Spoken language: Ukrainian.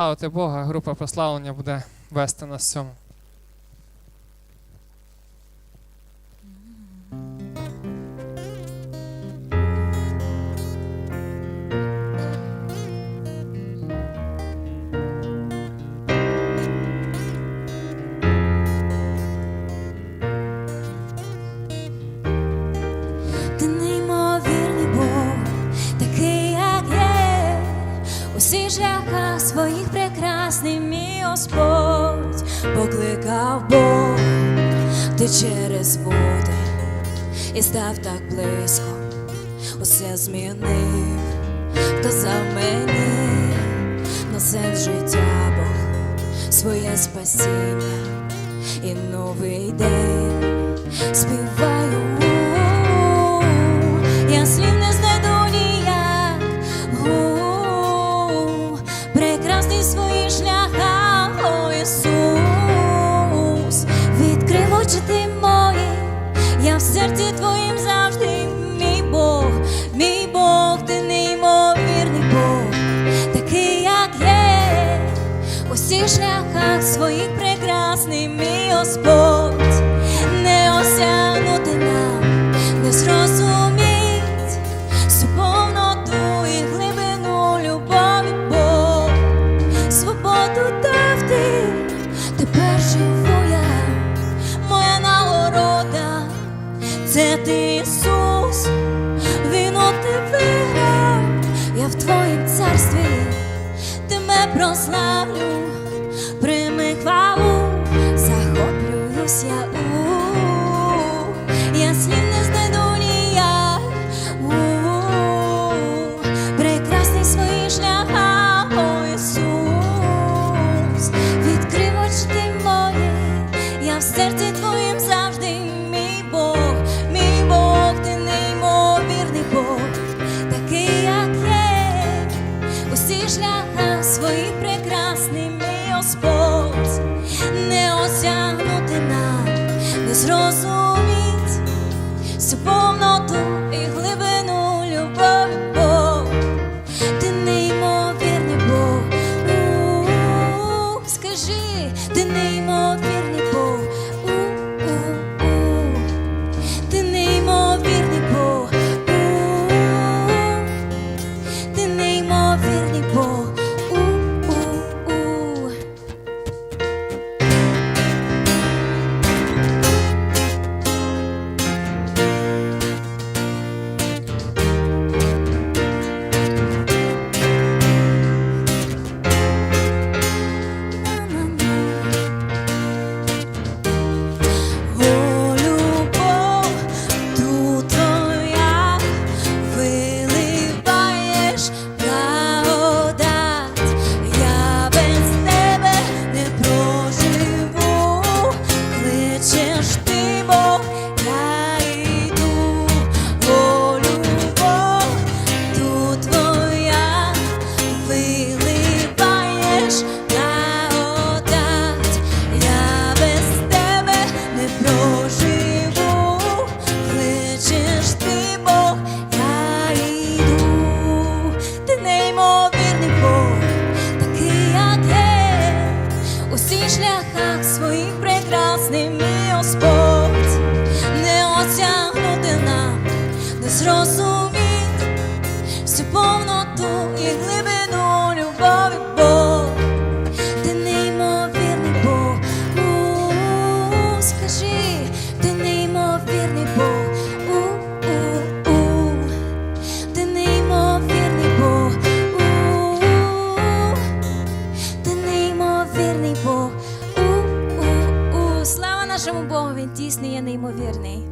Славити Бога, група прославлення буде вести нас в цьому. Покликав Бог, ти через води і став так близько, усе змінив, казав мені на сенс життя Бог, своє спасіння. І новий день співаю. Я слів не знайду ніяк, прекрасний свої шляха, всіх шляхах своїх прекрасний мій Господь, не осягнути нам, не зрозуміть всю повноту і глибину любові Бог, свободу дав ти, тепер живу я, моя нагорода, це ти Ісус, віно ти виграв, я в твоїм царстві. Прославлю, Господь, не осягнути нам, не зрозуміть всю повноту і глибину любов, Бог, ти неймовірний Бог, У-у-у. скажи, ти неймовірний Бог, не зрозуміти всю повноту і глибину любові Бог. Ти неймовірний Бог, У-у-у. скажи, ти неймовірний Бог, У-у-у. ти неймовірний Бог, У-у-у. ти неймовірний Бог, У-у-у. слава нашому Богу, він дійсно є неймовірний.